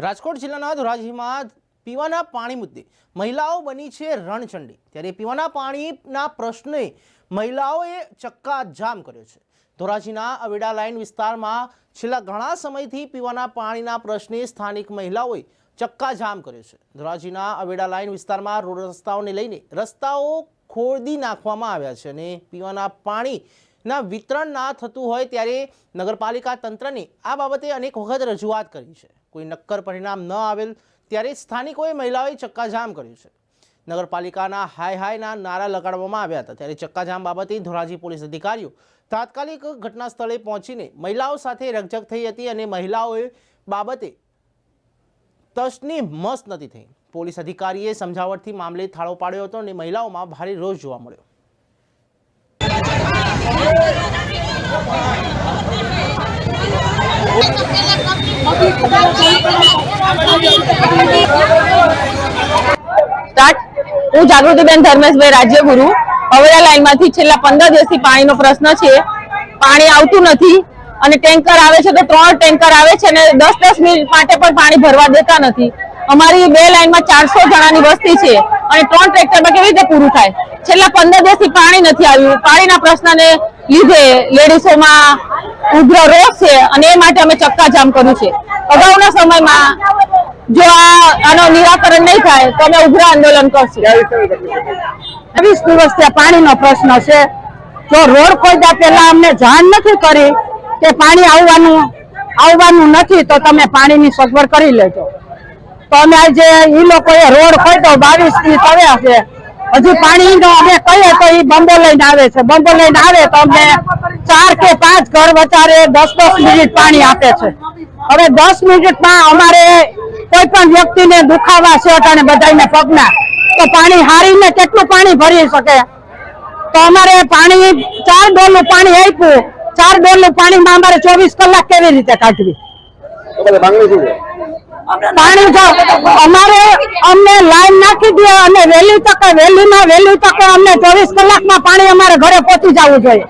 રાજકોટ જિલ્લાના ધોરાજીમાં પીવાના પાણી મુદ્દે મહિલાઓ બની છે રણચંડી. ત્યારે પીવાના પાણીના પ્રશ્ને મહિલાઓએ ચક્કાજામ કર્યો છે. ધોરાજીના અવેડા લાઇન વિસ્તારમાં છેલ્લા ઘણા સમયથી પીવાના પાણીના પ્રશ્ને સ્થાનિક મહિલાઓએ ચક્કાજામ કર્યો છે. ધોરાજીના અવેડા લાઇન વિસ્તારમાં રોડ રસ્તાઓને લઈને રસ્તાઓ ખોદી નાખવામાં આવ્યા છે અને પીવાના પાણીના વિતરણ ના થતું હોય ત્યારે નગરપાલિકા તંત્રની આ બાબતે અનેક વખત રજૂઆત કરી છે. કોઈ નક્કર પરિણામ ન આવેલ ત્યારે સ્થાનિકોએ મહિલાઓએ ચક્કાજામ કર્યું છે. નગરપાલિકાના હાય હાયના નારા લગાડવામાં આવ્યા હતા ત્યારે ચક્કાજામ બાબતે ધોરાજી પોલીસ અધિકારીઓ તાત્કાલિક ઘટના સ્થળે પહોંચીને મહિલાઓ સાથે રકઝક થઈ હતી અને મહિલાઓએ બાબતે તશની મસ્ત નથી થઈ. પોલીસ અધિકારીએ સમજાવટથી મામલે થાળો પાડ્યો હતો અને મહિલાઓમાં ભારે રોષ જોવા મળ્યો. હું જાગૃતિબેન ધર્મેશભાઈ રાજ્યગુરુ. હવેડા લાઇનમાંથી છેલ્લા પંદર દિવસથી પાણીનો પ્રશ્ન છે. પાણી આવતું નથી અને ટેન્કર આવે છે તો ત્રણ ટેન્કર આવે છે અને દસ દસ મિનિટ માટે પણ પાણી ભરવા દેતા નથી. અમારી બે લાઈનમાં ચારસો જણાની વસ્તી છે અને ત્રણ ટ્રેક્ટરમાં કેવી રીતે પૂરું થાય? છેલ્લા પંદર દિવસથી પાણી નથી આવ્યું. પાણીના પ્રશ્નને લીધે લેડીઝોમાં ઉગ્ર રોગ છે અને એ માટે અમે ચક્કાજામ કર્યું છે. અગાઉના સમયમાં જો આનો નિરાકરણ નહીં થાય, તો અમે ઉગ્ર આંદોલન કરશું. વીસ દિવસથી પાણીનો પ્રશ્ન છે. જો રોડ ખોદ્યા પહેલા અમને જાણ નથી કરી કે પાણી આવવાનું આવવાનું નથી, તો તમે પાણીની સગવડ કરી લેજો. તો અમે આજે એ લોકોએ રોડ ખોદ્યો, બાવીસથી તવ્યા છે. હજી અમે કહીએ તો એ બંબો લઈને આવે છે. બંબો લઈને આવે તો અમને ચાર કે પાંચ ઘર વચારે દસ દસ મિનિટ પાણી આપે છે. હવે દસ મિનિટમાં અમારે કોઈ પણ વ્યક્તિને દુખાવા છે અને બધાને પગના તો પાણી હારીને કેટલું પાણી ભરી શકે? તો અમારે પાણી ચાર ડોલનું પાણી આપ્યું. ચાર ડોલનું પાણીમાં અમારે ચોવીસ કલાક કેવી રીતે કાઢવી? પાણી જો અમારે અમને લાઈન નાખી દે અને વહેલી તકે વહેલીમાં વહેલી તકે અમને ચોવીસ કલાકમાં પાણી અમારે ઘરે પહોંચી જવું જોઈએ.